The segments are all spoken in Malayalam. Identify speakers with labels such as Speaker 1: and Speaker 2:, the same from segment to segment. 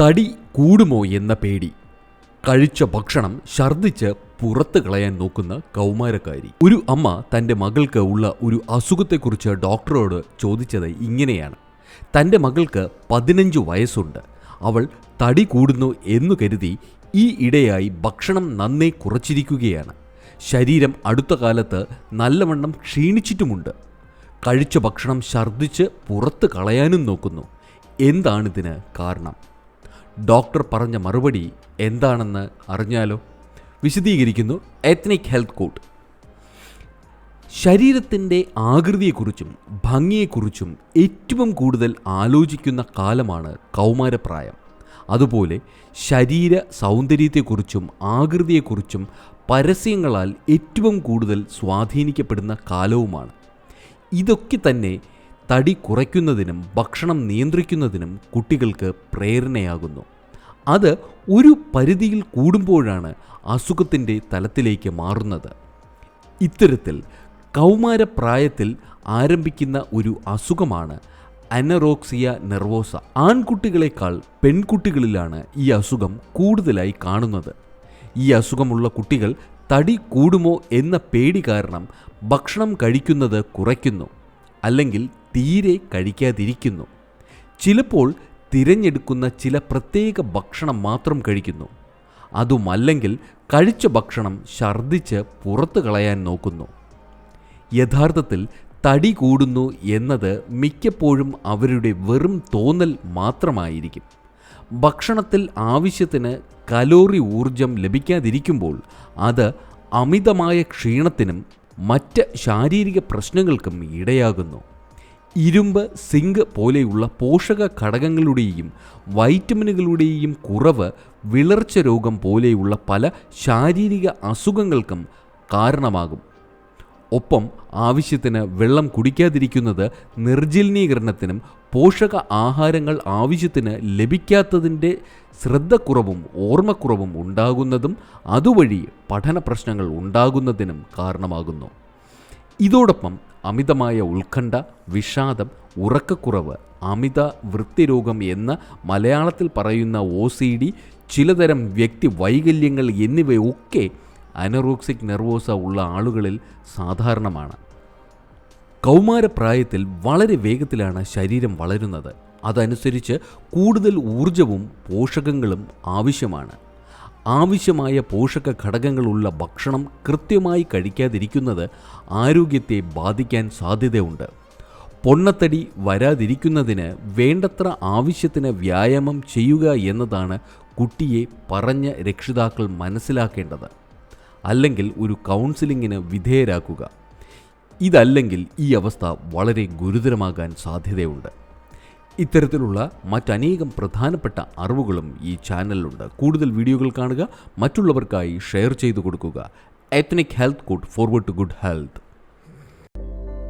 Speaker 1: തടി കൂടുമോ എന്ന പേടി. കഴിച്ച ഭക്ഷണം ഛർദ്ദിച്ച് പുറത്ത് കളയാൻ നോക്കുന്ന കൗമാരക്കാരി. ഒരു അമ്മ തന്റെ മകൾക്ക് ഉള്ള ഒരു അസുഖത്തെക്കുറിച്ച് ഡോക്ടറോട് ചോദിച്ചത് ഇങ്ങനെയാണ്. തന്റെ മകൾക്ക് പതിനഞ്ച് വയസ്സുണ്ട്. അവൾ തടി കൂടുന്നു എന്നു കരുതി ഈ ഇടയായി ഭക്ഷണം നന്നേ കുറച്ചിരിക്കുകയാണ്. ശരീരം അടുത്ത കാലത്ത് നല്ലവണ്ണം ക്ഷീണിച്ചിട്ടുമുണ്ട്. കഴിച്ച ഭക്ഷണം ഛർദ്ദിച്ച് പുറത്ത് കളയാനും നോക്കുന്നു. എന്താണിതിന് കാരണം? ഡോക്ടർ പറഞ്ഞ മറുപടി എന്താണെന്ന് അറിഞ്ഞാലോ? വിശദീകരിക്കുന്നു എത്നിക് ഹെൽത്ത് കോഡ്. ശരീരത്തിന്റെ ആകൃതിയെക്കുറിച്ചും ഭംഗിയെക്കുറിച്ചും ഏറ്റവും കൂടുതൽ ആലോചിക്കുന്ന കാലമാണ് കൗമാരപ്രായം. അതുപോലെ ശരീര സൗന്ദര്യത്തെക്കുറിച്ചും ആകൃതിയെക്കുറിച്ചും പരസ്യങ്ങളാൽ ഏറ്റവും കൂടുതൽ സ്വാധീനിക്കപ്പെടുന്ന കാലവുമാണ്. ഇതൊക്കെ തന്നെ തടി കുറയ്ക്കുന്നതിനും ഭക്ഷണം നിയന്ത്രിക്കുന്നതിനും കുട്ടികൾക്ക് പ്രേരണയാകുന്നു. അത് ഒരു പരിധിയിൽ കൂടുമ്പോഴാണ് അസുഖത്തിന്റെ തലത്തിലേക്ക് മാറുന്നത്. ഇത്തരത്തിൽ കൗമാരപ്രായത്തിൽ ആരംഭിക്കുന്ന ഒരു അസുഖമാണ് അനറോക്സിയ നെർവോസ. ആൺകുട്ടികളെക്കാൾ പെൺകുട്ടികളിലാണ് ഈ അസുഖം കൂടുതലായി കാണുന്നത്. ഈ അസുഖമുള്ള കുട്ടികൾ തടി കൂടുമോ എന്ന പേടി കാരണം ഭക്ഷണം കഴിക്കുന്നത് കുറയ്ക്കുന്നു. അല്ലെങ്കിൽ തീരെ കഴിക്കാതിരിക്കുന്നു. ചിലപ്പോൾ തിരഞ്ഞെടുക്കുന്ന ചില പ്രത്യേക ഭക്ഷണം മാത്രം കഴിക്കുന്നു. അതുമല്ലെങ്കിൽ കഴിച്ച ഭക്ഷണം ഛർദ്ദിച്ച് പുറത്തു കളയാൻ നോക്കുന്നു. യഥാർത്ഥത്തിൽ തടി കൂടുന്നു എന്നത് മിക്കപ്പോഴും അവരുടെ വെറും തോന്നൽ മാത്രമായിരിക്കും. ഭക്ഷണത്തിൽ ആവശ്യത്തിന് കലോറി ഊർജം ലഭിക്കാതിരിക്കുമ്പോൾ അത് അമിതമായ ക്ഷീണത്തിനും മറ്റ് ശാരീരിക പ്രശ്നങ്ങൾക്കും ഇടയാകുന്നു. ഇരുമ്പ് സിങ്ക് പോലെയുള്ള പോഷക ഘടകങ്ങളുടെയും വൈറ്റമിനുകളുടെയും കുറവ് വിളർച്ച രോഗം പോലെയുള്ള പല ശാരീരിക അസുഖങ്ങൾക്കും കാരണമാകും. ഒപ്പം ആവശ്യത്തിന് വെള്ളം കുടിക്കാതിരിക്കുന്നത് നിർജലീകരണത്തിനും പോഷക ആഹാരങ്ങൾ ആവശ്യത്തിന് ലഭിക്കാത്തതിന്റെ ശ്രദ്ധക്കുറവും ഓർമ്മക്കുറവും ഉണ്ടാകുന്നതും അതുവഴി പഠന പ്രശ്നങ്ങൾ ഉണ്ടാകുന്നതിനും കാരണമാകുന്നു. ഇതോടൊപ്പം അമിതമായ ഉത്കണ്ഠ വിഷാദം ഉറക്കക്കുറവ് അമിത വൃത്തിരോഗം എന്ന് മലയാളത്തിൽ പറയുന്ന ഒ സി ഡി ചിലതരം വ്യക്തി വൈകല്യങ്ങൾ എന്നിവയൊക്കെ അനറോക്സിക് നെർവോസ ഉള്ള ആളുകളിൽ സാധാരണമാണ്. കൗമാരപ്രായത്തിൽ വളരെ വേഗത്തിലാണ് ശരീരം വളരുന്നത്. അതനുസരിച്ച് കൂടുതൽ ഊർജവും പോഷകങ്ങളും ആവശ്യമാണ്. ആവശ്യമായ പോഷക ഘടകങ്ങളുള്ള ഭക്ഷണം കൃത്യമായി കഴിക്കാതിരിക്കുന്നത് ആരോഗ്യത്തെ ബാധിക്കാൻ സാധ്യതയുണ്ട്. പൊണ്ണത്തടി വരാതിരിക്കുന്നതിന് വേണ്ടത്ര ആവശ്യത്തിന് വ്യായാമം ചെയ്യുക എന്നതാണ് കുട്ടിയെ പറഞ്ഞ രക്ഷിതാക്കൾ മനസ്സിലാക്കേണ്ടത്. അല്ലെങ്കിൽ ഒരു കൗൺസിലിങ്ങിന് വിധേയരാക്കുക. ഇതല്ലെങ്കിൽ ഈ അവസ്ഥ വളരെ ഗുരുതരമാകാൻ സാധ്യതയുണ്ട്. ഇത്തരത്തിലുള്ള മറ്റനേകം പ്രധാനപ്പെട്ട അറിവുകളും ഈ ചാനലിലുണ്ട്. കൂടുതൽ വീഡിയോകൾ കാണുക മറ്റുള്ളവർക്കായി ഷെയർ ചെയ്തു കൊടുക്കുക. Ethnic health code forward to good health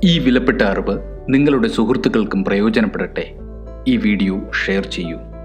Speaker 2: ഈ വിലപ്പെട്ട അറിവ് നിങ്ങളുടെ സുഹൃത്തുക്കൾക്കും പ്രയോജനപ്പെടട്ടെ. ഈ വീഡിയോ ഷെയർ ചെയ്യൂ.